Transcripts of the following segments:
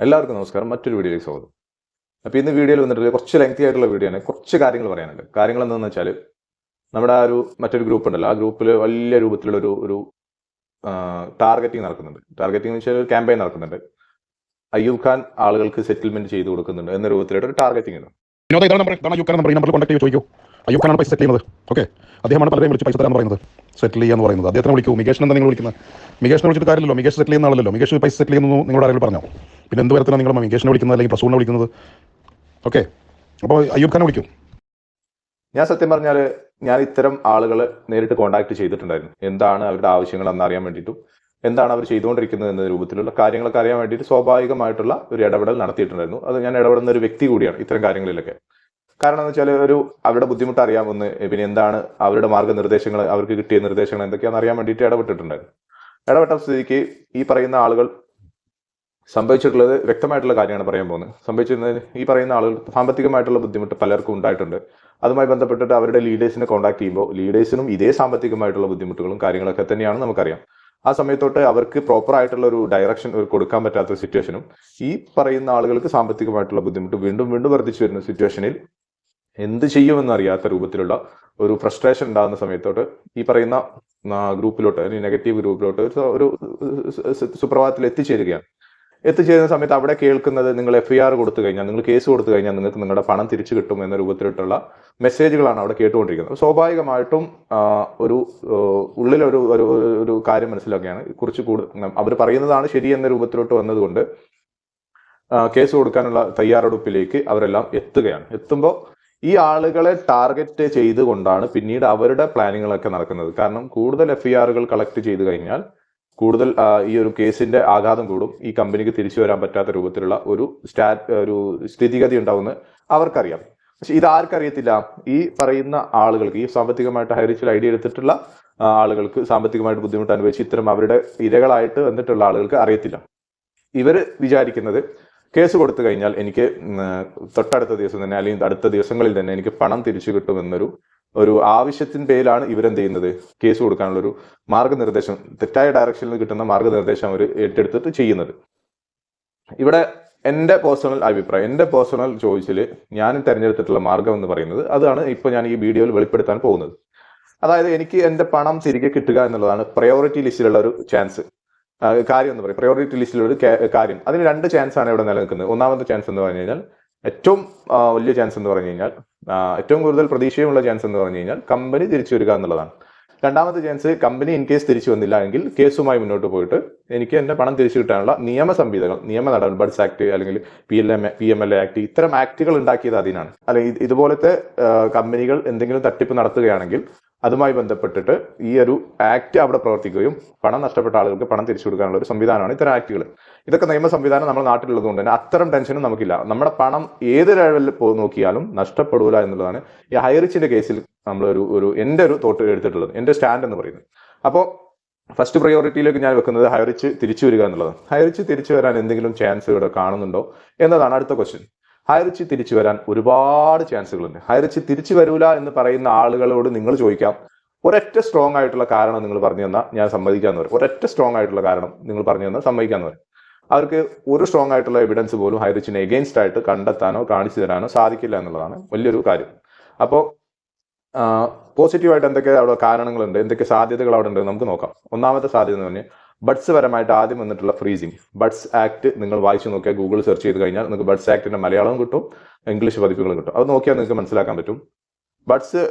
എല്ലാവർക്കും നമസ്കാരം. മറ്റൊരു വീഡിയോയിലേക്ക് സ്വാഗതം. അപ്പോൾ ഇന്ന് വീഡിയോയിൽ വന്നിട്ട് കുറച്ച് ലെങ്തി ആയിട്ടുള്ള വീഡിയോ ആണ്. കുറച്ച് കാര്യങ്ങൾ പറയാനുണ്ട്. കാര്യങ്ങൾ എന്താണെന്ന് വെച്ചാൽ നമ്മുടെ ആ ഒരു മറ്റൊരു ഗ്രൂപ്പ് ഉണ്ടല്ലോ. ആ ഗ്രൂപ്പിൽ വലിയ രൂപത്തിലുള്ള ഒരു ഒരു ടാർഗറ്റിംഗ് നടക്കുന്നുണ്ട്. ടാർഗറ്റിംഗ് എന്ന് വെച്ചാൽ ഒരു ക്യാമ്പയിൻ നടക്കുന്നുണ്ട്. അയ്യൂബ് ഖാൻ ആളുകൾക്ക് സെറ്റിൽമെന്റ് ചെയ്ത് കൊടുക്കുന്നുണ്ട് എന്ന രൂപത്തിലായിട്ട് ഒരു ടാർഗറ്റിംഗ് ഉണ്ട് അയ്യൂബ് ഖാനാണ് പൈസ സെറ്റിൽ ചെയ്യുന്നത്. ഓക്കെ. അദ്ദേഹമാണ് പലരെയും വിളിച്ച് പൈസ തരാമെന്ന് പറയുന്നത്. സെറ്റിൽ ചെയ്യാന്ന് പറയുന്നത്. അദ്ദേഹത്തിനെ വിളിക്കൂ. മികേഷിനെ എന്താ നിങ്ങൾ വിളിക്കുന്നത്? മികേഷിനെ വിളിച്ചിട്ട് കാര്യമല്ലോ മികേഷ് സെറ്റിൽ ചെയ്യുന്ന ആളല്ലോ മികേഷ് പൈസ സെറ്റിൽ ചെയ്യുന്നു നിങ്ങളുടെ ആരെങ്കിലും പറഞ്ഞോ? പിന്നെ എന്ത് തരത്തിലാണ് നിങ്ങൾ മികേഷിനെ വിളിക്കുന്നത് അല്ലെങ്കിൽ പ്രസൂണിനെ വിളിക്കുന്നത്? ഓക്കെ. അപ്പോൾ അയ്യൂബ് ഖാനെ വിളിക്കൂ. ഞാൻ സത്യം പറഞ്ഞാൽ ഞാൻ ഇത്തരം ആളുകൾ നേരിട്ട് കോൺടാക്ട് ചെയ്തിട്ടുണ്ടായിരുന്നു. എന്താണ് അവരുടെ ആവശ്യങ്ങൾ എന്ന് അറിയാൻ വേണ്ടിയിട്ടും എന്താണ് അവർ ചെയ്തുകൊണ്ടിരിക്കുന്നത് എന്ന രൂപത്തിലുള്ള കാര്യങ്ങളൊക്കെ അറിയാൻ വേണ്ടിയിട്ട് സ്വാഭാവികമായിട്ടുള്ള ഒരു ഇടപെടൽ നടത്തിയിട്ടുണ്ടായിരുന്നു. അത് ഞാൻ ഇടപെടുന്ന ഒരു വ്യക്തി കൂടിയാണ് ഇത്തരം കാര്യങ്ങളിലൊക്കെ. കാരണം എന്ന് വെച്ചാൽ ഒരു അവരുടെ ബുദ്ധിമുട്ട് അറിയാമെന്ന് പിന്നെ എന്താണ് അവരുടെ മാർഗനിർദ്ദേശങ്ങൾ അവർക്ക് കിട്ടിയ നിർദ്ദേശങ്ങൾ എന്തൊക്കെയാണെന്ന് അറിയാൻ വേണ്ടിയിട്ട് ഇടപെട്ടിട്ടുണ്ടായിരുന്നു ഇടപെട്ട സ്ഥിതിക്ക് ഈ പറയുന്ന ആളുകൾ സംഭവിച്ചിട്ടുള്ളത് വ്യക്തമായിട്ടുള്ള കാര്യമാണ് പറയാൻ പോകുന്നത്. സംഭവിച്ചിരുന്നത് ഈ പറയുന്ന ആളുകൾ സാമ്പത്തികമായിട്ടുള്ള ബുദ്ധിമുട്ട് പലർക്കും ഉണ്ടായിട്ടുണ്ട്. അതുമായി ബന്ധപ്പെട്ടിട്ട് അവരുടെ ലീഡേഴ്സിനെ കോൺടാക്ട് ചെയ്യുമ്പോൾ ലീഡേഴ്സിനും ഇതേ സാമ്പത്തികമായിട്ടുള്ള ബുദ്ധിമുട്ടുകളും കാര്യങ്ങളൊക്കെ തന്നെയാണ് നമുക്കറിയാം. ആ സമയത്തോട്ട് അവർക്ക് പ്രോപ്പർ ആയിട്ടുള്ള ഒരു ഡയറക്ഷൻ കൊടുക്കാൻ പറ്റാത്ത സിറ്റുവേഷനും ഈ പറയുന്ന ആളുകൾക്ക് സാമ്പത്തികമായിട്ടുള്ള ബുദ്ധിമുട്ട് വീണ്ടും വീണ്ടും വർദ്ധിച്ചു വരുന്ന സിറ്റുവേഷനിൽ എന്ത് ചെയ്യുമെന്ന് അറിയാത്ത രൂപത്തിലുള്ള ഒരു ഫ്രസ്ട്രേഷൻ ഉണ്ടാകുന്ന സമയത്തോട്ട് ഈ പറയുന്ന ഗ്രൂപ്പിലോട്ട് അല്ലെങ്കിൽ നെഗറ്റീവ് ഗ്രൂപ്പിലോട്ട് ഒരു- സുപ്രഭാതത്തിൽ എത്തിച്ചേരുകയാണ്. എത്തിച്ചേരുന്ന സമയത്ത് അവിടെ കേൾക്കുന്നത് നിങ്ങൾ എഫ് ഐ ആർ കൊടുത്തു കഴിഞ്ഞാൽ നിങ്ങൾ കേസ് കൊടുത്തു കഴിഞ്ഞാൽ നിങ്ങൾക്ക് നിങ്ങളുടെ പണം തിരിച്ചു കിട്ടും എന്ന രൂപത്തിലുള്ള മെസ്സേജുകളാണ് അവിടെ കേട്ടുകൊണ്ടിരിക്കുന്നത്. സ്വാഭാവികമായിട്ടും ഒരു ഉള്ളിലൊരു ഒരു ഒരു കാര്യം മനസ്സിലാക്കുകയാണ്. കുറച്ച് കൂടുതൽ അവർ പറയുന്നതാണ് ശരി എന്ന രൂപത്തിലോട്ട് വന്നതുകൊണ്ട് കേസ് കൊടുക്കാനുള്ള തയ്യാറെടുപ്പിലേക്ക് അവരെല്ലാം എത്തുകയാണ്. എത്തുമ്പോൾ ഈ ആളുകളെ ടാർഗറ്റ് ചെയ്തുകൊണ്ടാണ് പിന്നീട് അവരുടെ പ്ലാനിങ്ങളൊക്കെ നടക്കുന്നത്. കാരണം കൂടുതൽ എഫ് ആറുകൾ കളക്ട് ചെയ്ത് കഴിഞ്ഞാൽ കൂടുതൽ ഈ ഒരു കേസിന്റെ ആഘാതം കൂടും. ഈ കമ്പനിക്ക് തിരിച്ചു വരാൻ പറ്റാത്ത രൂപത്തിലുള്ള ഒരു സ്റ്റാ ഒരു സ്ഥിതിഗതി ഉണ്ടാവുമെന്ന് അവർക്കറിയാം. പക്ഷെ ഇത് ആർക്കറിയത്തില്ല? ഈ പറയുന്ന ആളുകൾക്ക് ഈ സാമ്പത്തികമായിട്ട് ഹൈറിച്ചിൽ ഐഡിയ എടുത്തിട്ടുള്ള ആളുകൾക്ക് സാമ്പത്തികമായിട്ട് ബുദ്ധിമുട്ട് അനുഭവിച്ച് ഇത്തരം അവരുടെ ഇരകളായിട്ട് വന്നിട്ടുള്ള ആളുകൾക്ക് അറിയത്തില്ല. ഇവർ വിചാരിക്കുന്നത് കേസ് കൊടുത്തു കഴിഞ്ഞാൽ എനിക്ക് തൊട്ടടുത്ത ദിവസം തന്നെ അല്ലെങ്കിൽ അടുത്ത ദിവസങ്ങളിൽ തന്നെ എനിക്ക് പണം തിരിച്ചു കിട്ടുമെന്നൊരു ഒരു ആവശ്യത്തിൻ പേരിലാണ് ഇവരെന്ത് ചെയ്യുന്നത്? കേസ് കൊടുക്കാനുള്ള ഒരു മാർഗനിർദ്ദേശം തെറ്റായ ഡയറക്ഷനിൽ കിട്ടുന്ന മാർഗനിർദ്ദേശം അവർ ഏറ്റെടുത്തിട്ട് ചെയ്യുന്നത്. ഇവിടെ എന്റെ പേഴ്സണൽ അഭിപ്രായം എന്റെ പേഴ്സണൽ ചോയ്സിൽ ഞാൻ തിരഞ്ഞെടുത്തിട്ടുള്ള മാർഗം എന്ന് പറയുന്നത് അതാണ് ഇപ്പോൾ ഞാൻ ഈ വീഡിയോയിൽ വെളിപ്പെടുത്താൻ പോകുന്നത്. അതായത് എനിക്ക് എന്റെ പണം തിരികെ കിട്ടുക എന്നുള്ളതാണ് പ്രയോറിറ്റി ലിസ്റ്റിലുള്ള ഒരു ചാൻസ് കാര്യം എന്ന് പറയും. പ്രയോറിറ്റി ലിസ്റ്റിലൊരു കാര്യം. അതിന് രണ്ട് ചാൻസ് ആണ് ഇവിടെ നിലനിൽക്കുന്നത്. ഒന്നാമത്തെ ചാൻസ് എന്ന് പറഞ്ഞു കഴിഞ്ഞാൽ ഏറ്റവും വലിയ ചാൻസ് എന്ന് പറഞ്ഞു കഴിഞ്ഞാൽ ഏറ്റവും കൂടുതൽ പ്രതീക്ഷയുമുള്ള ചാൻസ് എന്ന് പറഞ്ഞു കഴിഞ്ഞാൽ കമ്പനി തിരിച്ചു വരിക എന്നുള്ളതാണ്. രണ്ടാമത്തെ ചാൻസ് കമ്പനി ഇൻ കേസ് തിരിച്ചു വന്നില്ല എങ്കിൽ കേസുമായി മുന്നോട്ട് പോയിട്ട് എനിക്ക് എന്റെ പണം തിരിച്ചു കിട്ടാനുള്ള നിയമ സംവിധാനം നിയമ നടപടി ബഡ്സ് ആക്ട് അല്ലെങ്കിൽ P L M P M L A act ഇത്തരം ആക്ടുകൾ ഉണ്ടാക്കിയത് അതിനാണ്. അല്ലെങ്കിൽ ഇത് ഇതുപോലത്തെ കമ്പനികൾ എന്തെങ്കിലും തട്ടിപ്പ് നടത്തുകയാണെങ്കിൽ അതുമായി ബന്ധപ്പെട്ടിട്ട് ഈ ഒരു ആക്ട് അവിടെ പ്രവർത്തിക്കുകയും പണം നഷ്ടപ്പെട്ട ആളുകൾക്ക് പണം തിരിച്ചു കൊടുക്കാനുള്ള ഒരു സംവിധാനമാണ് ഇത്തരം ആക്ടുകൾ ഇതൊക്കെ നിയമ സംവിധാനം നമ്മുടെ നാട്ടിലുള്ളത് കൊണ്ട് തന്നെ അത്തരം ടെൻഷനും നമുക്കില്ല. നമ്മുടെ പണം ഏത് ലെവലിൽ പോയി നോക്കിയാലും നഷ്ടപ്പെടൂല എന്നുള്ളതാണ് ഈ ഹൈറിച്ചിന്റെ കേസിൽ നമ്മളൊരു ഒരു എന്റെ ഒരു തോട്ട് എടുത്തിട്ടുള്ളത്. എന്റെ സ്റ്റാൻഡ് എന്ന് പറയുന്നത്. അപ്പോൾ ഫസ്റ്റ് പ്രയോറിറ്റിയിലേക്ക് ഞാൻ വെക്കുന്നത് ഹൈറിച്ച് തിരിച്ചു വരിക എന്നുള്ളത് ഹൈറിച്ച് തിരിച്ചു വരാൻ എന്തെങ്കിലും ചാൻസ് ഇവിടെ കാണുന്നുണ്ടോ എന്നതാണ് അടുത്ത ക്വസ്റ്റ്യൻ ഹൈറിച്ച് തിരിച്ചു വരാൻ ഒരുപാട് ചാൻസുകളുണ്ട്. ഹൈറിച്ച് തിരിച്ചു വരൂല എന്ന് പറയുന്ന ആളുകളോട് നിങ്ങൾ ചോദിക്കാം. ഒരൊറ്റ സ്ട്രോങ് ആയിട്ടുള്ള കാരണം നിങ്ങൾ പറഞ്ഞു തന്നാൽ ഞാൻ സമ്മതിക്കാന്ന് പറയും. ഒരൊറ്റ സ്ട്രോങ് ആയിട്ടുള്ള കാരണം നിങ്ങൾ പറഞ്ഞു തന്നാൽ സമ്മതിക്കാന്ന് പറയും. അവർക്ക് ഒരു സ്ട്രോങ് ആയിട്ടുള്ള എവിഡൻസ് പോലും ഹൈറിച്ചിന് എഗെയിൻസ്റ്റ് ആയിട്ട് കണ്ടെത്താനോ കാണിച്ചു തരാനോ സാധിക്കില്ല എന്നുള്ളതാണ് വലിയൊരു കാര്യം. അപ്പോൾ പോസിറ്റീവായിട്ട് എന്തൊക്കെ അവിടെ കാരണങ്ങളുണ്ട്? എന്തൊക്കെ സാധ്യതകൾ അവിടെ ഉണ്ട്? നമുക്ക് നോക്കാം. ഒന്നാമത്തെ സാധ്യത എന്ന് പറഞ്ഞാൽ ബഡ്സ് പരമായിട്ട് ആദ്യം വന്നിട്ടുള്ള ഫ്രീസിങ് ബഡ്സ് ആക്ട് നിങ്ങൾ വായിച്ചു നോക്കിയാൽ ഗൂഗിൾ സെർച്ച് ചെയ്ത് കഴിഞ്ഞാൽ നിങ്ങൾക്ക് ബഡ്സ് ആക്ടിന്റെ മലയാളം കിട്ടും ഇംഗ്ലീഷ് പതിപ്പുകളും കിട്ടും. അത് നോക്കിയാൽ നിങ്ങൾക്ക് മനസ്സിലാക്കാൻ പറ്റും. ബഡ്സ്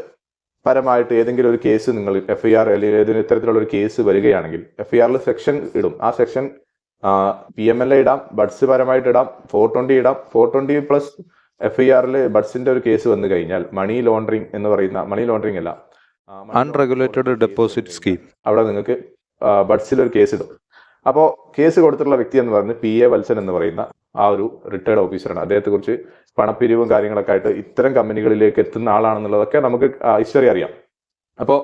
പരമായിട്ട് ഏതെങ്കിലും ഒരു കേസ് നിങ്ങൾ എഫ് ഐ ആർ അല്ലെങ്കിൽ ഏതെങ്കിലും ഇത്തരത്തിലുള്ള ഒരു കേസ് വരികയാണെങ്കിൽ എഫ് ഐ ആറിൽ സെക്ഷൻ ഇടും. ആ section P M L A ഇടാം ബഡ്സ് പരമായിട്ട് ഇടാം ഫോർ ട്വന്റി ഇടാം. Four twenty plus F I ആറിൽ ബഡ്സിന്റെ ഒരു കേസ് വന്നു കഴിഞ്ഞാൽ മണി ലോണ്ടറിങ് എന്ന് പറയുന്ന മണി ലോണ്ടറിങ് അല്ല അൺറെഗുലേറ്റഡ് ഡെപ്പോസിറ്റ് സ്കീം അവിടെ നിങ്ങൾക്ക് ബഡ്സിൽ ഒരു കേസ് ഇടും അപ്പോൾ കേസ് കൊടുത്തിട്ടുള്ള വ്യക്തി എന്ന് പറയുന്നത് പി എ വത്സൻ എന്ന് പറയുന്ന ആ ഒരു റിട്ടയർഡ് ഓഫീസറാണ് അദ്ദേഹത്തെ കുറിച്ച് പണപ്പിരിവും കാര്യങ്ങളൊക്കെ ആയിട്ട് ഇത്തരം കമ്പനികളിലേക്ക് എത്തുന്ന ആളാണെന്നുള്ളതൊക്കെ നമുക്ക് ഹിസ്റ്ററി അറിയാം. അപ്പോൾ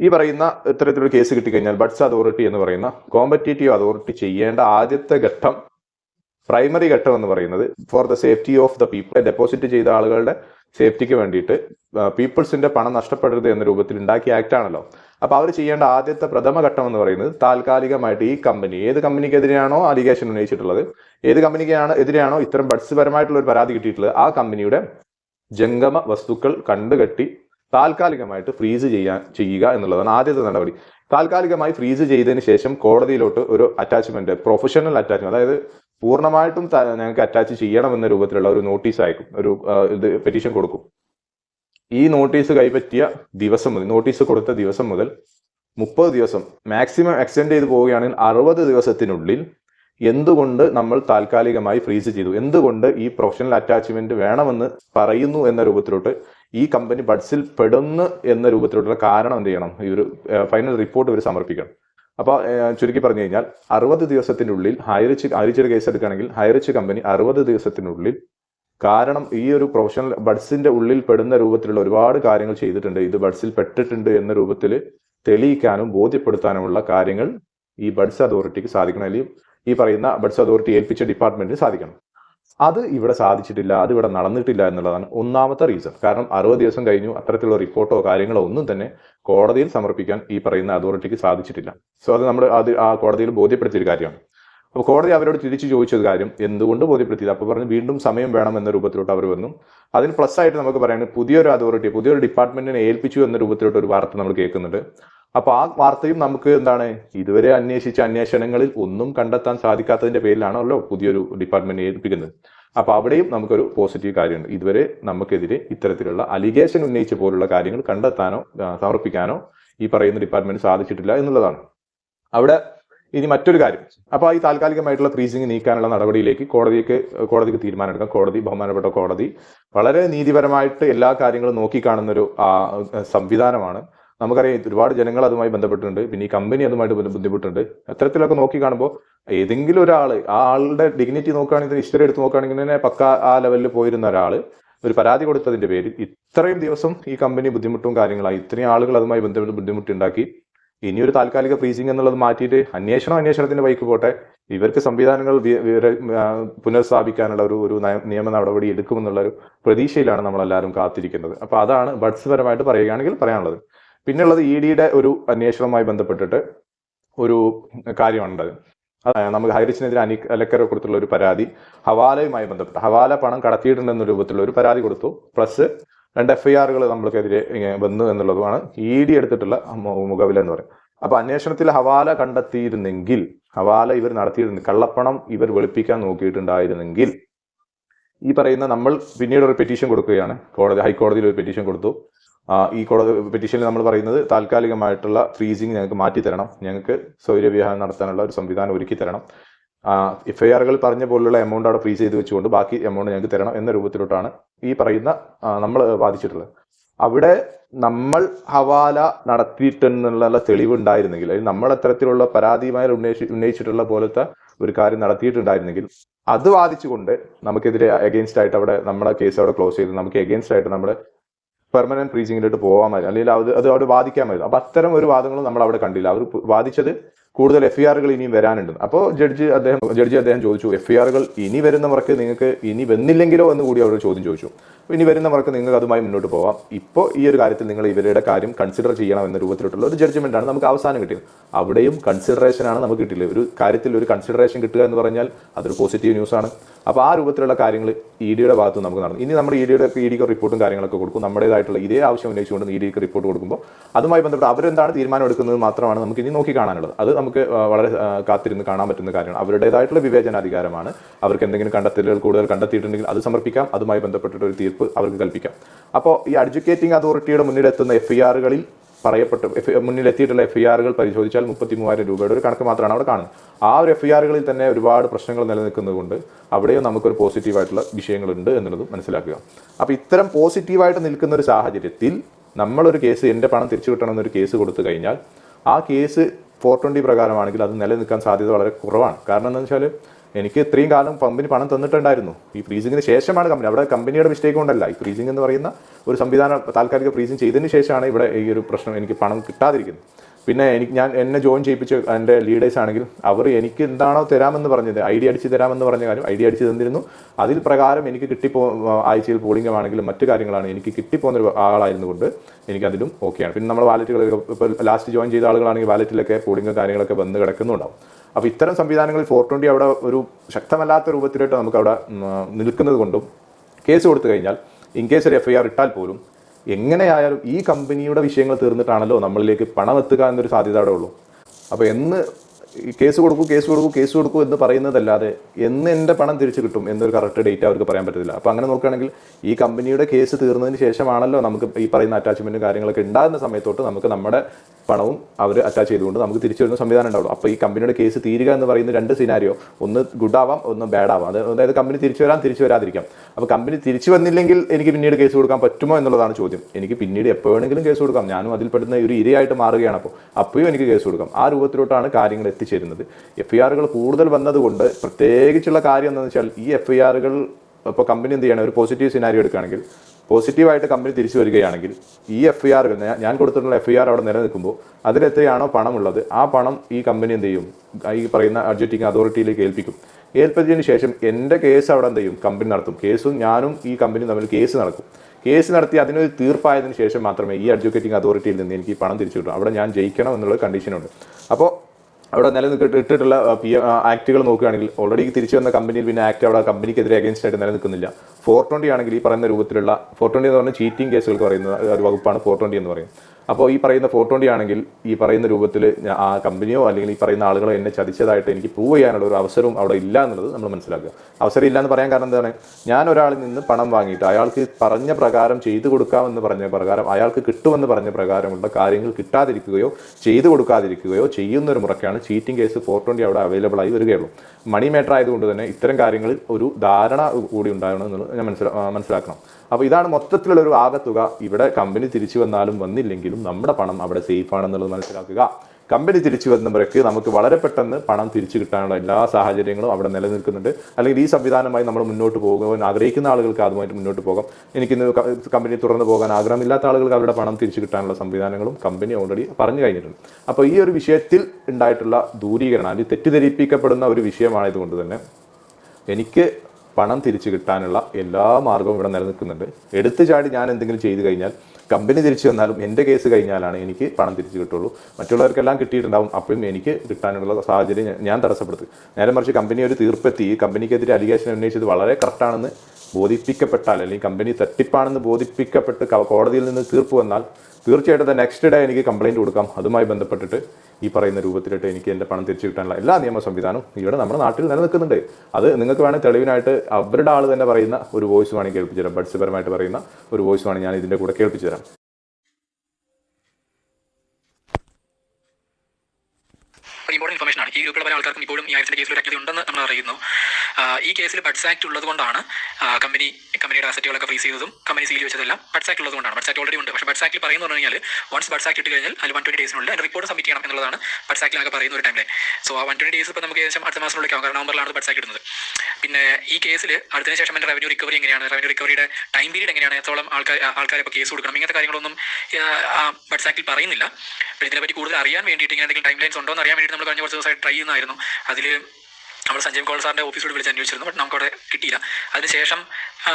ഈ പറയുന്ന ഇത്തരത്തിലൊരു കേസ് കിട്ടിക്കഴിഞ്ഞാൽ ബഡ്സ് അതോറിറ്റി എന്ന് പറയുന്ന കോമ്പറ്റേറ്റീവ് അതോറിറ്റി ചെയ്യേണ്ട ആദ്യത്തെ ഘട്ടം പ്രൈമറി ഘട്ടം എന്ന് പറയുന്നത് for the safety of the people deposit ചെയ്ത ആളുകളുടെ സേഫ്റ്റിക്ക് വേണ്ടിയിട്ട് പീപ്പിൾസിന്റെ പണം നഷ്ടപ്പെടരുത് എന്ന രൂപത്തിൽ ഉണ്ടാക്കിയ ആക്ട് ആണല്ലോ. അപ്പോൾ അവർ ചെയ്യേണ്ട ആദ്യത്തെ പ്രഥമ ഘട്ടം എന്ന് പറയുന്നത് താൽക്കാലികമായിട്ട് ഈ കമ്പനി ഏത് കമ്പനിക്കെതിരെയാണോ അലിഗേഷൻ ഉന്നയിച്ചിട്ടുള്ളത് ഏത് കമ്പനിക്കാണ് എതിരെയാണോ ഇത്തരം ബഡ്സ് പരമായിട്ടുള്ള ഒരു പരാതി കിട്ടിയിട്ടുള്ളത് ആ കമ്പനിയുടെ ജംഗമ വസ്തുക്കൾ കണ്ടുകെട്ടി താൽക്കാലികമായിട്ട് ഫ്രീസ് ചെയ്യാൻ ചെയ്യുക എന്നുള്ളതാണ് ആദ്യത്തെ നടപടി. താൽക്കാലികമായി ഫ്രീസ് ചെയ്തതിന് ശേഷം കോടതിയിലോട്ട് ഒരു അറ്റാച്ച്മെന്റ് പ്രൊഫഷണൽ അറ്റാച്ച്മെന്റ് അതായത് പൂർണമായിട്ടും ഞങ്ങൾക്ക് അറ്റാച്ച് ചെയ്യണമെന്ന രൂപത്തിലുള്ള ഒരു നോട്ടീസ് അയക്കും ഒരു ഇത് പെറ്റീഷൻ കൊടുക്കും. ഈ നോട്ടീസ് കൈപ്പറ്റിയ ദിവസം മുതൽ നോട്ടീസ് കൊടുത്ത ദിവസം മുതൽ മുപ്പത് ദിവസം മാക്സിമം എക്സ്റ്റെൻഡ് ചെയ്ത് പോവുകയാണെങ്കിൽ അറുപത് ദിവസത്തിനുള്ളിൽ എന്തുകൊണ്ട് നമ്മൾ താൽക്കാലികമായി ഫ്രീസ് ചെയ്തു? എന്തുകൊണ്ട് ഈ പ്രൊഫഷണൽ അറ്റാച്ച്മെന്റ് വേണമെന്ന് പറയുന്നു എന്ന രൂപത്തിലോട്ട് ഈ കമ്പനി ബഡ്സിൽ പെടുന്നു എന്ന രൂപത്തിലോട്ടുള്ള കാരണം എന്ത് ചെയ്യണം? ഈ ഒരു ഫൈനൽ റിപ്പോർട്ട് ഇവർ സമർപ്പിക്കണം. അപ്പോൾ ചുരുക്കി പറഞ്ഞു കഴിഞ്ഞാൽ അറുപത് ദിവസത്തിനുള്ളിൽ ഹൈറിച്ച് ഹൈറിച്ചൊരു കേസ് എടുക്കുകയാണെങ്കിൽ ഹൈറിച്ച് കമ്പനി അറുപത് ദിവസത്തിനുള്ളിൽ കാരണം ഈ ഒരു പ്രൊഫഷണൽ ബഡ്സിന്റെ ഉള്ളിൽ പെടുന്ന രൂപത്തിലുള്ള ഒരുപാട് കാര്യങ്ങൾ ചെയ്തിട്ടുണ്ട്. ഇത് ബഡ്സിൽ പെട്ടിട്ടുണ്ട് എന്ന രൂപത്തിൽ തെളിയിക്കാനും ബോധ്യപ്പെടുത്താനുമുള്ള കാര്യങ്ങൾ ഈ ബഡ്സ് അതോറിറ്റിക്ക് സാധിക്കണം. അല്ലെങ്കിൽ ഈ പറയുന്ന ബഡ്സ് അതോറിറ്റി ഏൽപ്പിച്ച ഡിപ്പാർട്ട്മെന്റിന് സാധിക്കണം. അത് ഇവിടെ സാധിച്ചിട്ടില്ല അത് ഇവിടെ നടന്നിട്ടില്ല എന്നുള്ളതാണ് ഒന്നാമത്തെ റീസൺ കാരണം അറുപത് ദിവസം കഴിഞ്ഞു അത്തരത്തിലുള്ള റിപ്പോർട്ടോ കാര്യങ്ങളോ ഒന്നും തന്നെ കോടതിയിൽ സമർപ്പിക്കാൻ ഈ പറയുന്ന അതോറിറ്റിക്ക് സാധിച്ചിട്ടില്ല. സോ അത് നമ്മൾ അത് ആ കോടതിയിൽ ബോധ്യപ്പെടുത്തിയൊരു കാര്യമാണ്. അപ്പോൾ കോടതി അവരോട് തിരിച്ചു ചോദിച്ചത് കാര്യം എന്തുകൊണ്ട് ബോധ്യപ്പെടുത്തിയത് അപ്പോൾ പറഞ്ഞ് വീണ്ടും സമയം വേണം എന്ന രൂപത്തിലോട്ട് അവർ വന്നു. അതിന് പ്ലസ് ആയിട്ട് നമുക്ക് പറയുന്നത് പുതിയൊരു അതോറിറ്റി പുതിയൊരു ഡിപ്പാർട്ട്മെന്റിനെ ഏൽപ്പിച്ചു എന്ന രൂപത്തിലോട്ട് ഒരു വാർത്ത നമ്മൾ കേൾക്കുന്നുണ്ട്. അപ്പോൾ ആ വാർത്തയും നമുക്ക് എന്താണ്? ഇതുവരെ അന്വേഷിച്ച അന്വേഷണങ്ങളിൽ ഒന്നും കണ്ടെത്താൻ സാധിക്കാത്തതിന്റെ പേരിലാണല്ലോ പുതിയൊരു ഡിപ്പാർട്ട്മെന്റ് ഏൽപ്പിക്കുന്നത്. അപ്പോൾ അവിടെയും നമുക്കൊരു പോസിറ്റീവ് കാര്യമുണ്ട്. ഇതുവരെ നമുക്കെതിരെ ഇത്തരത്തിലുള്ള അലിഗേഷൻ ഉന്നയിച്ച പോലുള്ള കാര്യങ്ങൾ കണ്ടെത്താനോ സമർപ്പിക്കാനോ ഈ പറയുന്ന ഡിപ്പാർട്ട്മെന്റ് സാധിച്ചിട്ടില്ല എന്നുള്ളതാണ്. അവിടെ ഇനി മറ്റൊരു കാര്യം. അപ്പോൾ ഈ താൽക്കാലികമായിട്ടുള്ള ഫ്രീസിംഗ് നീക്കാനുള്ള നടപടിയിലേക്ക് കോടതിക്ക് കോടതിക്ക് തീരുമാനമെടുക്കാം. കോടതി ബഹുമാനപ്പെട്ട കോടതി വളരെ നീതിപരമായിട്ട് എല്ലാ കാര്യങ്ങളും നോക്കിക്കാണുന്നൊരു സംവിധാനമാണ്. നമുക്കറിയാം ഒരുപാട് ജനങ്ങൾ അതുമായി ബന്ധപ്പെട്ടിട്ടുണ്ട്. പിന്നെ ഈ കമ്പനി അതുമായിട്ട് ബുദ്ധിമുട്ടുണ്ട് അത്തരത്തിലൊക്കെ നോക്കി കാണുമ്പോൾ ഏതെങ്കിലും ഒരാൾ ആ ആളുടെ ഡിഗ്നിറ്റി നോക്കുകയാണെങ്കിൽ ഹിസ്റ്ററി എടുത്ത് നോക്കുകയാണെങ്കിൽ തന്നെ പക്ക ആ ലെവലിൽ പോയിരുന്ന ഒരാൾ ഒരു പരാതി കൊടുത്തതിന്റെ പേരിൽ ഇത്രയും ദിവസം ഈ കമ്പനി ബുദ്ധിമുട്ടും കാര്യങ്ങളായി ഇത്രയും ആളുകൾ അതുമായി ബന്ധപ്പെട്ട് ബുദ്ധിമുട്ടുണ്ടാക്കി ഇനി ഒരു താൽക്കാലിക ഫ്രീസിംഗ് എന്നുള്ളത് മാറ്റിയിട്ട് അന്വേഷണം അന്വേഷണത്തിന്റെ വൈക്ക് പോട്ടെ. ഇവർക്ക് സംവിധാനങ്ങൾ പുനഃസ്ഥാപിക്കാനുള്ള ഒരു ഒരു നയ- നിയമ നടപടി എടുക്കുമെന്നുള്ള ഒരു പ്രതീക്ഷയിലാണ് നമ്മളെല്ലാവരും കാത്തിരിക്കുന്നത്. അപ്പോൾ അതാണ് ബഡ്സ് പരമായിട്ട് പറയുകയാണെങ്കിൽ പറയാനുള്ളത്. പിന്നുള്ളത് ഇ ഡിയുടെ ഒരു അന്വേഷണവുമായി ബന്ധപ്പെട്ടിട്ട് ഒരു കാര്യമുണ്ട് നമുക്ക് ഹൈറിച്ചിനെതിരെ അനി അലക്കരെ കൊടുത്തുള്ള ഒരു പരാതി ഹവാലയുമായി ബന്ധപ്പെട്ട് ഹവാല പണം കടത്തിയിട്ടുണ്ടെന്ന രൂപത്തിലുള്ള ഒരു പരാതി കൊടുത്തു. പ്ലസ് രണ്ട് എഫ് ഐ ആറുകൾ നമ്മൾക്കെതിരെ വന്നു എന്നുള്ളതുമാണ് ഇ ഡി എടുത്തിട്ടുള്ള മുഖവില എന്ന് പറയും അപ്പൊ അന്വേഷണത്തിൽ ഹവാല കണ്ടെത്തിയിരുന്നെങ്കിൽ ഹവാല ഇവർ നടത്തിയിരുന്നു കള്ളപ്പണം ഇവർ വെളുപ്പിക്കാൻ നോക്കിയിട്ടുണ്ടായിരുന്നെങ്കിൽ ഈ പറയുന്ന നമ്മൾ പിന്നീട് ഒരു പെറ്റീഷൻ കൊടുക്കുകയാണ്. കോടതി ഹൈക്കോടതിയിൽ ഒരു പെറ്റീഷൻ കൊടുത്തു. ഈ കോടതി പെറ്റീഷനിൽ നമ്മൾ പറയുന്നത് താൽക്കാലികമായിട്ടുള്ള ഫ്രീസിങ് ഞങ്ങൾക്ക് മാറ്റി തരണം. ഞങ്ങൾക്ക് സൗകര്യവിഹാരം നടത്താനുള്ള ഒരു സംവിധാനം ഒരുക്കി തരണം. എഫ് ഐ ആറുകൾ പറഞ്ഞ പോലുള്ള എമൗണ്ട് അവിടെ ഫ്രീസ് ചെയ്ത് വെച്ചുകൊണ്ട് ബാക്കി എമൗണ്ട് ഞങ്ങൾക്ക് തരണം എന്ന രൂപത്തിലോട്ടാണ് ഈ പറയുന്ന നമ്മൾ വാദിച്ചിട്ടുള്ളത്. അവിടെ നമ്മൾ ഹവാല നടത്തിയിട്ടെന്നുള്ള തെളിവ് ഉണ്ടായിരുന്നെങ്കിൽ അല്ലെങ്കിൽ നമ്മൾ അത്തരത്തിലുള്ള പരാതിയുമായി ഉന്നയിച്ച് ഉന്നയിച്ചിട്ടുള്ള പോലത്തെ ഒരു കാര്യം നടത്തിയിട്ടുണ്ടായിരുന്നെങ്കിൽ അത് വാദിച്ചുകൊണ്ട് നമുക്കെതിരെ അഗേൻസ്റ്റ് ആയിട്ട് അവിടെ നമ്മുടെ കേസ് അവിടെ ക്ലോസ് ചെയ്ത് നമുക്ക് എഗെയിൻസ്റ്റ് ആയിട്ട് നമ്മുടെ പെർമനന്റ് പ്രീസിംഗിലോട്ട് പോകാമായിരുന്നു. അല്ലെങ്കിൽ അത് അത് അവിടെ വാദിക്കാമായിരുന്നു. അപ്പൊ അത്തരം ഒരു വാദങ്ങളും നമ്മൾ അവിടെ കണ്ടില്ല. അവർ വാദിച്ചത് കൂടുതൽ എഫ് ഐ ആറുകൾ ഇനിയും വരാനുണ്ട്. അപ്പോൾ ജഡ്ജി അദ്ദേഹം ജഡ്ജി അദ്ദേഹം ചോദിച്ചു എഫ് ഐ ആറുകൾ ഇനി വരുന്നവർക്ക് നിങ്ങൾക്ക് ഇനി വന്നില്ലെങ്കിലോ എന്ന് കൂടി അവർ ചോദ്യം ചോദിച്ചു. ഇനി വരുന്നവർക്ക് നിങ്ങൾക്ക് അതുമായി മുന്നോട്ട് പോവാം. ഇപ്പോൾ ഈ ഒരു കാര്യത്തിൽ നിങ്ങൾ ഇവരുടെ കാര്യം കൺസിഡർ ചെയ്യണം എന്ന രൂപത്തിലുള്ള ഒരു ജഡ്ജ്മെന്റ് ആണ് നമുക്ക് അവസാനം കിട്ടിയത്. അവിടെയും കൺസിഡറേഷൻ ആണ് നമുക്ക് കിട്ടിയില്ല ഒരു കാര്യത്തിൽ ഒരു കൺസിഡറേഷൻ കിട്ടുക എന്ന് പറഞ്ഞാൽ അതൊരു പോസിറ്റീവ് ന്യൂസ് ആണ്. അപ്പോൾ ആ രൂപത്തിലുള്ള കാര്യങ്ങൾ ഇ ഡിയുടെ ഭാഗത്ത് നമുക്ക് നടന്നു. ഇനി നമ്മുടെ ഇ ഡിയുടെ ഇ ഡിക്ക് റിപ്പോർട്ടും കാര്യങ്ങളൊക്കെ കൊടുക്കും. നമ്മുടേതായിട്ടുള്ള ഇതേ ആവശ്യം ഉന്നയിച്ചുകൊണ്ട് ഇ ഡിക്ക് റിപ്പോർട്ട് കൊടുക്കുമ്പോൾ അതുമായി ബന്ധപ്പെട്ട് അവരെന്താണ് തീരുമാനം എടുക്കുന്നത് മാത്രമാണ് നമുക്ക് ഇനി നോക്കി കാണാനുള്ളത്. അത് നമുക്ക് വളരെ കാത്തിരുന്ന് കാണാൻ പറ്റുന്ന കാര്യമാണ്. അവരുടേതായിട്ടുള്ള വിവേചനാധികാരമാണ്. അവർക്ക് എന്തെങ്കിലും കണ്ടെത്തലുകൾ കൂടുതൽ കണ്ടെത്തിയിട്ടുണ്ടെങ്കിൽ അത് സമർപ്പിക്കാം. അതുമായി ബന്ധപ്പെട്ടിട്ട് ഒരു തീർപ്പ് അവർക്ക് കൽപ്പിക്കാം. അപ്പോൾ ഈ അഡ്യൂക്കേറ്റിംഗ് അതോറിറ്റിയുടെ മുന്നിലെത്തുന്ന എഫ് ഐ ആറുകളിൽ പറയപ്പെട്ട എഫ് മുന്നിലെത്തിയിട്ടുള്ള എഫ് ഐ ആറുകൾ പരിശോധിച്ചാൽ മുപ്പത്തി മൂവായിരം രൂപയുടെ ഒരു കണക്ക് മാത്രമാണ് അവിടെ കാണുന്നത്. ആ ഒരു എഫ് ഐ ആറുകളിൽ തന്നെ ഒരുപാട് പ്രശ്നങ്ങൾ നിലനിൽക്കുന്നത് കൊണ്ട് അവിടെയും നമുക്കൊരു പോസിറ്റീവായിട്ടുള്ള വിഷയങ്ങളുണ്ട് എന്നുള്ളത് മനസ്സിലാക്കുക. അപ്പോൾ ഇത്തരം പോസിറ്റീവായിട്ട് നിൽക്കുന്ന ഒരു സാഹചര്യത്തിൽ നമ്മളൊരു കേസ് എന്റെ പണം തിരിച്ചു കിട്ടണം എന്നൊരു കേസ് കൊടുത്തു കഴിഞ്ഞാൽ ആ കേസ് ഫോർ ട്വന്റി പ്രകാരമാണെങ്കിൽ അത് നിലനിൽക്കാൻ സാധ്യത വളരെ കുറവാണ്. കാരണം എന്താണെന്ന് വെച്ചാൽ എനിക്ക് ഇത്രയും കാലം കമ്പനി പണം തന്നിട്ടുണ്ടായിരുന്നു. ഈ ഫ്രീസിങ്ങിന് ശേഷമാണ് കമ്പനി അവിടെ കമ്പനിയുടെ മിസ്റ്റേക്ക് കൊണ്ടല്ല. ഈ ഫ്രീസിംഗ് എന്ന് പറയുന്ന ഒരു സംവിധാനം താൽക്കാലിക ഫ്രീസിംഗ് ചെയ്തതിന് ശേഷമാണ് ഇവിടെ ഈ ഒരു പ്രശ്നം എനിക്ക് പണം കിട്ടാതിരിക്കുന്നത്. പിന്നെ എനിക്ക് ഞാൻ എന്നെ ജോയിൻ ചെയ്യിപ്പിച്ച എന്റെ ലീഡേഴ്സ് ആണെങ്കിൽ അവർ എനിക്ക് എന്താണോ തരാമെന്ന് പറഞ്ഞത് ഐ ഡി അടിച്ച് തരാമെന്ന് പറഞ്ഞ കാര്യം ഐ ഡി അടിച്ച് തന്നിരുന്നു. അതിൽ പ്രകാരം എനിക്ക് കിട്ടിപ്പോ ആഴ്ചയിൽ പോളിംഗ് ആണെങ്കിലും മറ്റു കാര്യങ്ങളാണ് എനിക്ക് കിട്ടിപ്പോകുന്ന ഒരു ആളായിരുന്നു കൊണ്ട് എനിക്ക് അതിലും ഓക്കെയാണ് പിന്നെ നമ്മൾ വാലറ്റുകൾ ഇപ്പോൾ ലാസ്റ്റ് ജോയിൻ ചെയ്ത ആളുകളാണെങ്കിൽ വാലറ്റിലൊക്കെ പോളിംഗ് കാര്യങ്ങളൊക്കെ വന്ന് കിടക്കുന്നുണ്ടാവും. അപ്പോൾ ഇത്തരം സംവിധാനങ്ങളിൽ ഫോർ ട്വന്റി അവിടെ ഒരു ശക്തമല്ലാത്ത രൂപത്തിലായിട്ട് നമുക്ക് അവിടെ നിൽക്കുന്നത് കൊണ്ടും കേസ് കൊടുത്തു കഴിഞ്ഞാൽ ഇൻ കേസ് ഒരു എഫ് ഐ ആർ ഇട്ടാൽ പോലും എങ്ങനെയായാലും ഈ കമ്പനിയുടെ വിഷയങ്ങൾ തീർന്നിട്ടാണല്ലോ നമ്മളിലേക്ക് പണം എത്തുക എന്നൊരു സാധ്യത അവിടെ ഉള്ളൂ. അപ്പോൾ എന്ന് കേസ് കൊടുക്കൂ കേസ് കൊടുക്കൂ കേസ് കൊടുക്കൂ എന്ന് പറയുന്നതല്ലാതെ എന്ന് എന്റെ പണം തിരിച്ചു കിട്ടും എന്നൊരു കറക്റ്റ് ഡേറ്റ് അവർക്ക് പറയാൻ പറ്റത്തില്ല. അപ്പോൾ അങ്ങനെ നോക്കുകയാണെങ്കിൽ ഈ കമ്പനിയുടെ കേസ് തീർന്നതിന് ശേഷമാണല്ലോ നമുക്ക് ഈ പറയുന്ന അറ്റാച്ച്മെന്റും കാര്യങ്ങളൊക്കെ ഉണ്ടാകുന്ന സമയത്തോട്ട് നമുക്ക് നമ്മുടെ പണവും അവർ അറ്റാച്ച് ചെയ്തുകൊണ്ട് നമുക്ക് തിരിച്ചു വരുന്ന സംവിധാനം ഉണ്ടാവുള്ളൂ. അപ്പോൾ ഈ കമ്പനിയുടെ കേസ് തീരുക എന്ന് പറയുന്ന രണ്ട് സിനാരിയോ ഒന്ന് ഗുഡ് ആവാം ഒന്ന് ബാഡ് ആവാം. അത് അതായത് കമ്പനി തിരിച്ചു വരാം തിരിച്ചു വരാതിരിക്കാം. അപ്പോൾ കമ്പനി തിരിച്ചു വന്നില്ലെങ്കിൽ എനിക്ക് പിന്നീട് കേസ് കൊടുക്കാൻ പറ്റുമോ എന്നുള്ളതാണ് ചോദ്യം. എനിക്ക് പിന്നീട് എപ്പോൾ വേണമെങ്കിലും കേസ് കൊടുക്കാം. ഞാനും അതിൽപ്പെടുന്ന ഒരു ഇരയായിട്ട് മാറുകയാണ് അപ്പോൾ അപ്പോഴും എനിക്ക് കേസ് കൊടുക്കാം. ആ രൂപത്തിലോട്ടാണ് കാര്യങ്ങൾ എത്തിച്ചേരുന്നത്. എഫ് ഐ ആറുകൾ കൂടുതൽ വന്നതുകൊണ്ട് പ്രത്യേകിച്ചുള്ള കാര്യം എന്താണെന്ന് വെച്ചാൽ ഈ എഫ് ഐ ആറുകൾ ഇപ്പോൾ കമ്പനി എന്ത് ചെയ്യണം? ഒരു പോസിറ്റീവ് സിനാരി എടുക്കുകയാണെങ്കിൽ പോസിറ്റീവായിട്ട് കമ്പനി തിരിച്ചു വരികയാണെങ്കിൽ ഈ എഫ് ഐ ആറുകൾ ഞാൻ കൊടുത്തിട്ടുള്ള എഫ് ഐ ആർ അവിടെ നിലനിൽക്കുമ്പോൾ അതിലെത്രയാണോ പണമുള്ളത് ആ പണം ഈ കമ്പനി എന്ത് ചെയ്യും? ഈ പറയുന്ന അഡ്ജറ്റിംഗ് അതോറിറ്റിയിലേക്ക് ഏൽപ്പിക്കും. ഏൽപ്പിച്ചതിന് ശേഷം എന്റെ കേസ് അവിടെ എന്ത് ചെയ്യും? കമ്പനി നടത്തും. കേസും ഞാനും ഈ കമ്പനിയും തമ്മിൽ കേസ് നടക്കും. കേസ് നടത്തി അതിനൊരു തീർപ്പായതിനു ശേഷം മാത്രമേ ഈ അഡ്വക്കേറ്റിംഗ് അതോറിറ്റിയിൽ നിന്ന് എനിക്ക് പണം തിരിച്ചു കിട്ടും. അവിടെ ഞാൻ ജയിക്കണം എന്നുള്ള കണ്ടീഷനുണ്ട് അപ്പോൾ അവിടെ നിലനിൽക്കിട്ട് ഇട്ടിട്ടുള്ള പി ആക്റ്റുകൾ നോക്കുകയാണെങ്കിൽ ഓൾറെഡി തിരിച്ചു വന്ന കമ്പനിയിൽ പിന്നെ ആക്ട് അവിടെ കമ്പനിക്കെതിരെ അഗേൻസ്റ്റ് ആയിട്ട് നിലനിൽക്കുന്നില്ല. ഫോർ ട്വന്റി ആണെങ്കിൽ ഈ പറയുന്ന രൂപത്തിലുള്ള ഫോർ ട്വന്റി എന്ന് പറഞ്ഞാൽ ചീറ്റിംഗ് കേസുകൾക്ക് പറയുന്ന ഒരു വകുപ്പാണ് ഫോർ ട്വന്റി എന്ന് പറയും. അപ്പോൾ ഈ പറയുന്ന ഫോർ ട്വന്റി ആണെങ്കിൽ ഈ പറയുന്ന രൂപത്തിൽ ആ കമ്പനിയോ അല്ലെങ്കിൽ ഈ പറയുന്ന ആളുകളോ എന്നെ ചതിച്ചതായിട്ട് എനിക്ക് പ്രൂവ് ചെയ്യാനുള്ള ഒരു അവസരവും അവിടെ ഇല്ല എന്നുള്ളത് നമ്മൾ മനസ്സിലാക്കുക. അവസരം ഇല്ല എന്ന് പറയാൻ കാരണം എന്താണ്? ഞാൻ ഒരാളിൽ നിന്ന് പണം വാങ്ങിയിട്ട് അയാൾക്ക് പറഞ്ഞ പ്രകാരം ചെയ്തു കൊടുക്കാമെന്ന് പറഞ്ഞ പ്രകാരം അയാൾക്ക് കിട്ടുമെന്ന് പറഞ്ഞ പ്രകാരമുള്ള കാര്യങ്ങൾ കിട്ടാതിരിക്കുകയോ ചെയ്തു കൊടുക്കാതിരിക്കുകയോ ചെയ്യുന്ന ഒരു മുറക്കാണ് ചീറ്റിംഗ് കേസ് ഫോർ ട്വന്റി അവിടെ അവൈലബിൾ ആയി വരികയുള്ളൂ. മണി മേറ്റർ ആയതുകൊണ്ട് തന്നെ ഇത്തരം കാര്യങ്ങളിൽ ഒരു ധാരണ കൂടി ഉണ്ടാകണം എന്നുള്ളത് ഞാൻ മനസ്സിലാ മനസ്സിലാക്കണം. അപ്പോൾ ഇതാണ് മൊത്തത്തിലുള്ള ഒരു ആകത്തുക. ഇവിടെ കമ്പനി തിരിച്ചു വന്നാലും വന്നില്ലെങ്കിലും നമ്മുടെ പണം അവിടെ സേഫ് ആണെന്നുള്ളത് മനസ്സിലാക്കുക. കമ്പനി തിരിച്ചു വരുന്നവർക്ക് നമുക്ക് വളരെ പെട്ടെന്ന് പണം തിരിച്ചു കിട്ടാനുള്ള എല്ലാ സാഹചര്യങ്ങളും അവിടെ നിലനിൽക്കുന്നുണ്ട്. അല്ലെങ്കിൽ ഈ സംവിധാനമായി നമ്മൾ മുന്നോട്ട് പോകാൻ ആഗ്രഹിക്കുന്ന ആളുകൾക്ക് അതുമായിട്ട് മുന്നോട്ട് പോകാം. എനിക്കിന്ന് കമ്പനി തുറന്നു പോകാൻ ആഗ്രഹമില്ലാത്ത ആളുകൾക്ക് അവരുടെ പണം തിരിച്ചു കിട്ടാനുള്ള സംവിധാനങ്ങളും കമ്പനി ഓൾറെഡി പറഞ്ഞു കഴിഞ്ഞിട്ടുണ്ട്. അപ്പോൾ ഈ ഒരു വിഷയത്തിൽ ഉണ്ടായിട്ടുള്ള ദൂരീകരണം അല്ലെങ്കിൽ തെറ്റിദ്ധരിപ്പിക്കപ്പെടുന്ന ഒരു വിഷയമായതുകൊണ്ട് തന്നെ എനിക്ക് പണം തിരിച്ചു കിട്ടാനുള്ള എല്ലാ മാർഗവും ഇവിടെ നിലനിൽക്കുന്നുണ്ട്. എടുത്തു ചാടി ഞാൻ എന്തെങ്കിലും ചെയ്തു കഴിഞ്ഞാൽ കമ്പനി തിരിച്ചു വന്നാലും എന്റെ കേസ് കഴിഞ്ഞാലാണ് എനിക്ക് പണം തിരിച്ചു കിട്ടുള്ളൂ. മറ്റുള്ളവർക്കെല്ലാം കിട്ടിയിട്ടുണ്ടാവും അപ്പോഴും എനിക്ക് കിട്ടാനുള്ള സാഹചര്യം ഞാൻ- തടസ്സപ്പെടുത്തും. നേരെ മറിച്ച് കമ്പനി ഒരു തീർപ്പെത്തി. കമ്പനിക്കെതിരെ അലിഗേഷൻ ഉന്നയിച്ചത് വളരെ കറക്റ്റാണെന്ന് ബോധിപ്പിക്കപ്പെട്ടാൽ അല്ലെങ്കിൽ കമ്പനി തട്ടിപ്പാണെന്ന് ബോധിപ്പിക്കപ്പെട്ട് കോടതിയിൽ നിന്ന് തീർപ്പ് വന്നാൽ തീർച്ചയായിട്ടും നെക്സ്റ്റ് ഡേ എനിക്ക് കംപ്ലയിന്റ് കൊടുക്കാം. അതുമായി ബന്ധപ്പെട്ടിട്ട് ഈ പറയുന്ന രൂപത്തിലിട്ട് എനിക്ക് എന്റെ പണം തിരിച്ചു കിട്ടാനുള്ള എല്ലാ നിയമ സംവിധാനവും ഇവിടെ നമ്മുടെ നാട്ടിൽ നിലനിൽക്കുന്നുണ്ട്. അത് നിങ്ങൾക്ക് വേണമെങ്കിൽ തെളിവിനായിട്ട് അവരുടെ ആൾ തന്നെ പറയുന്ന ഒരു വോയിസ് വേണമെങ്കിൽ കേൾപ്പിച്ചു തരാം. ബഡ്സ് പരമായിട്ട് പറയുന്ന ഒരു വോയിസ് വേണമെങ്കിൽ ഞാൻ ഇതിന്റെ കൂടെ കേൾപ്പിച്ചു തരാം ഒരു ഗ്രൂപ്പിലുള്ള പല ആൾക്കാർക്കും ഇപ്പോഴും ഈ ആക്സിഡന്റ് കേസിൽ ഒരു അജ്ഞത ഉണ്ടെന്ന് നമ്മൾ അറിയുന്നു. ഈ കേസിൽ ബഡ്സ് ആക്ട് ഉള്ളതുകൊണ്ടാണ് കൊണ്ടാണ് കമ്പനി കമ്പനിയുടെ അസറ്റുകളൊക്കെ ഫ്രീസ് ചെയ്തതും കമ്പനി സീൽ വെച്ചതെല്ലാം ബഡ്സ് ആക്ട് ഉള്ളതുകൊണ്ടാണ് ബഡ്സ് ആക്ട് ഓൾറെഡി ഉണ്ട്. പക്ഷേ ബഡ്സ് ആക്ടിൽ പറയുന്നത് പറഞ്ഞു കഴിഞ്ഞാൽ വൺസ് ബഡ്സ് ആക്ട് ഇട്ട് കഴിഞ്ഞാൽ അതിൽ വൺ ട്വന്റി ഡേയ്സിനുള്ളിൽ അതിന്റെ റിപ്പോർട്ട് സബ്മിറ്റ് ചെയ്യണം എന്നുള്ളതാണ് ബഡ്സ് ആകെ പറയുന്ന ഒരു ടൈം സോ ആ വൺ ട്വന്റി ഡേയ്സ് ഇപ്പോൾ നമുക്ക് ഏകദേശം അടുത്ത മാസത്തിനുള്ളിൽ ആവും. കാരണം നവംബറിലാണ് ബഡ്സ് ആക്ട് ഇടുന്നത്. പിന്നെ ഈ കേസിൽ അടുത്തതിന് ശേഷം എന്റെ റവന്യൂ റിക്കവറി എങ്ങനെയാണ്? റവന്യൂ റിക്കവറിയുടെ ടൈം പീരീഡ് എങ്ങനെയാണ്? എത്രത്തോളം ആൾക്കാർ ആൾക്കാരെ ഇപ്പോൾ കേസ് കൊടുക്കണം? ഇങ്ങനത്തെ കാര്യങ്ങളൊന്നും ബഡ്സ് ആക്ടിൽ പറയുന്നില്ല. അപ്പോൾ ഇതിനെപ്പറ്റി കൂടുതൽ അറിയാൻ വേണ്ടിയിട്ട് ഇങ്ങനെ എന്തെങ്കിലും ടൈം ലൈൻസ് ഉണ്ടോ എന്ന് അറിയാൻ വേണ്ടിയിട്ട് നമ്മൾ കഴിഞ്ഞ കുറച്ച് ദിവസമായിട്ട് ട്രൈ ചെയ്യുന്നതായിരുന്നു അതിൽ നമ്മൾ സഞ്ജയ് കോൾ സാറിന്റെ ഓഫീസോട് വിളിച്ച് അന്വേഷിച്ചിരുന്നു. ബട്ട് നമുക്ക് അവിടെ കിട്ടിയില്ല. അതിനുശേഷം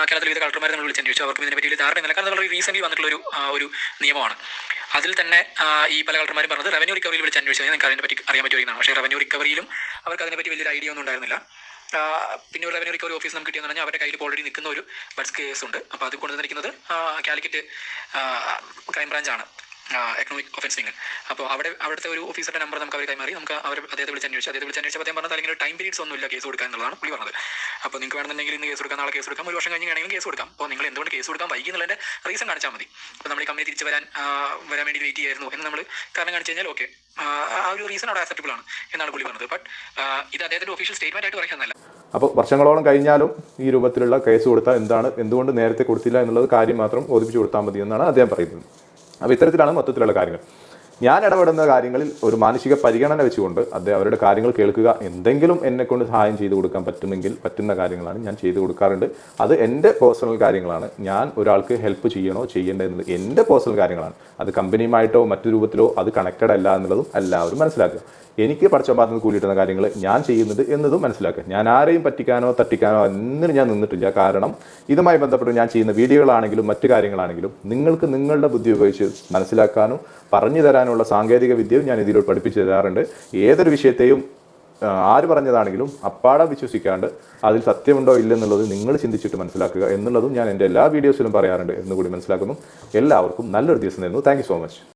കേരളത്തിൽ വിവിധ കളക്ടർമാരെ നമ്മൾ വിളിച്ച് അന്വേഷിച്ചു. അവർക്ക് ഇതിനെപ്പറ്റി വലിയ ധാരണയില്ല. കാരണം വളരെ റീസെന്റ് വന്നിട്ടുള്ള ഒരു ഒരു നിയമമാണ്. അതിൽ തന്നെ ഈ പല കളക്ടർമാരും പറഞ്ഞത് റവന്യൂ റിക്കവറിയിൽ വിളിച്ച് അന്വേഷിച്ചാൽ നിങ്ങൾക്ക് അതിനെപ്പറ്റി അറിയാൻ പറ്റുമെന്നാണ് പക്ഷേ റവന്യൂ റിക്കവറിയിലും അവർക്ക് അതിനെപ്പറ്റി വലിയൊരു ഐഡിയ ഒന്നും ഉണ്ടായിരുന്നില്ല. പിന്നെ ഒരു റവന്യൂ റിക്കവറി ഓഫീസ് നമുക്ക് കിട്ടിയെന്ന് പറഞ്ഞാൽ അവരുടെ കയ്യിൽ ഓൾറെഡി നിൽക്കുന്ന ഒരു ബഡ്സ് കേസ് ഉണ്ട്. അപ്പോൾ അത് കൊണ്ടുവന്നിരിക്കുന്നത് കാലിക്കറ്റ് ക്രൈംബ്രാഞ്ചാണ് എക്കണോമിക് ഒഫൻസിംഗ് അപ്പോൾ അവിടെ അവിടുത്തെ ഒരു ഓഫീസറുടെ നമ്പർ നമുക്ക് അവർ കൈമാറി. നമുക്ക് അവർ അദ്ദേഹത്തെ വിളിച്ച് അന്വേഷിച്ചു. അദ്ദേഹത്തെ വിളിച്ച് അന്വേഷിച്ചപ്പോൾ അദ്ദേഹം പറഞ്ഞത് അല്ലെങ്കിൽ ടൈം പീരീഡ്സ് ഒന്നുമില്ല കേസ് കൊടുക്കാൻ എന്നുള്ളതാണ് പുള്ളി പറഞ്ഞത്. അപ്പോൾ നിങ്ങൾക്ക് വേണമെന്നുണ്ടെങ്കിൽ ഇന്ന് കേസ് കൊടുക്കാം നാളെ കേസ് കൊടുക്കാം ഒരു വർഷം കഴിഞ്ഞ് കേസ് കൊടുക്കാം. അപ്പോൾ നിങ്ങൾ എന്തുകൊണ്ട് കേസ് കൊടുക്കാൻ വൈകി റീസൺ കാണിച്ചാൽ മതി. അപ്പോൾ നമ്മൾ ഈ കമ്പനി തിരിച്ച് വരാൻ വരാൻ വേണ്ടി വെയിറ്റ് ചെയ്യായിരുന്നു എന്ന് നമ്മൾ കാരണം കാണിച്ചു കഴിഞ്ഞാൽ ഓക്കെ ആ ഒരു റീസൺ അവിടെ ആക്സെപ്റ്റബിൾ ആണ് എന്നാണ് പുള്ളി പറഞ്ഞത്. ബട്ട് ഇത് അദ്ദേഹത്തിന്റെ ഒഫീഷ്യൽ സ്റ്റേറ്റ്മെന്റ് ആയിട്ട് പറയുന്നതല്ല അപ്പോൾ വർഷങ്ങളോളം കഴിഞ്ഞാലും ഈ രൂപത്തിലുള്ള കേസ് കൊടുത്താൽ എന്താണ്? എന്തുകൊണ്ട് നേരത്തെ കൊടുത്തില്ല എന്നുള്ളത് കാര്യം മാത്രം ബോധിപ്പിച്ചു കൊടുത്താൽ മതി എന്നാണ് അദ്ദേഹം പറയുന്നത്. അപ്പോൾ ഇത്തരത്തിലാണ് മൊത്തത്തിലുള്ള കാര്യങ്ങൾ. ഞാൻ ഇടപെടുന്ന കാര്യങ്ങളിൽ ഒരു മാനസിക പരിഗണന വെച്ചുകൊണ്ട് അദ്ദേഹം അവരുടെ കാര്യങ്ങൾ കേൾക്കുക എന്തെങ്കിലും എന്നെ കൊണ്ട് സഹായം ചെയ്തു കൊടുക്കാൻ പറ്റുമെങ്കിൽ പറ്റുന്ന കാര്യങ്ങളാണ് ഞാൻ ചെയ്തു കൊടുക്കാറുണ്ട്. അത് എന്റെ പേഴ്സണൽ കാര്യങ്ങളാണ്. ഞാൻ ഒരാൾക്ക് ഹെൽപ്പ് ചെയ്യണോ ചെയ്യേണ്ടത് എന്നുള്ളത് എന്റെ പേഴ്സണൽ കാര്യങ്ങളാണ്. അത് കമ്പനിയുമായിട്ടോ മറ്റു രൂപത്തിലോ അത് കണക്റ്റഡ് അല്ല എന്നുള്ളതും എല്ലാവരും മനസ്സിലാക്കുക. എനിക്ക് പഠിച്ചഭാഗത്ത് നിന്ന് കൂലിയിട്ടുന്ന കാര്യങ്ങൾ ഞാൻ ചെയ്യുന്നത് എന്നതും മനസ്സിലാക്കുക. ഞാൻ ആരെയും പറ്റിക്കാനോ തട്ടിക്കാനോ എന്നിനും ഞാൻ നിന്നിട്ടില്ല. കാരണം ഇതുമായി ബന്ധപ്പെട്ട് ഞാൻ ചെയ്യുന്ന വീഡിയോകളാണെങ്കിലും മറ്റു കാര്യങ്ങളാണെങ്കിലും നിങ്ങൾക്ക് നിങ്ങളുടെ ബുദ്ധി ഉപയോഗിച്ച് മനസ്സിലാക്കാനും പറഞ്ഞു തരാനുള്ള സാങ്കേതിക വിദ്യയും ഞാൻ ഇതിലൂടെ പഠിപ്പിച്ചു തരാറുണ്ട്. ഏതൊരു വിഷയത്തെയും ആര് പറഞ്ഞതാണെങ്കിലും അപ്പാടെ വിശ്വസിക്കാണ്ട് അതിൽ സത്യമുണ്ടോ ഇല്ലെന്നുള്ളത് നിങ്ങൾ ചിന്തിച്ചിട്ട് മനസ്സിലാക്കുക എന്നുള്ളതും ഞാൻ എന്റെ എല്ലാ വീഡിയോസിലും പറയാറുണ്ട് എന്നുകൂടി മനസ്സിലാക്കുന്നു. എല്ലാവർക്കും നല്ലൊരു ദിവസം തരുന്നു. Thank so much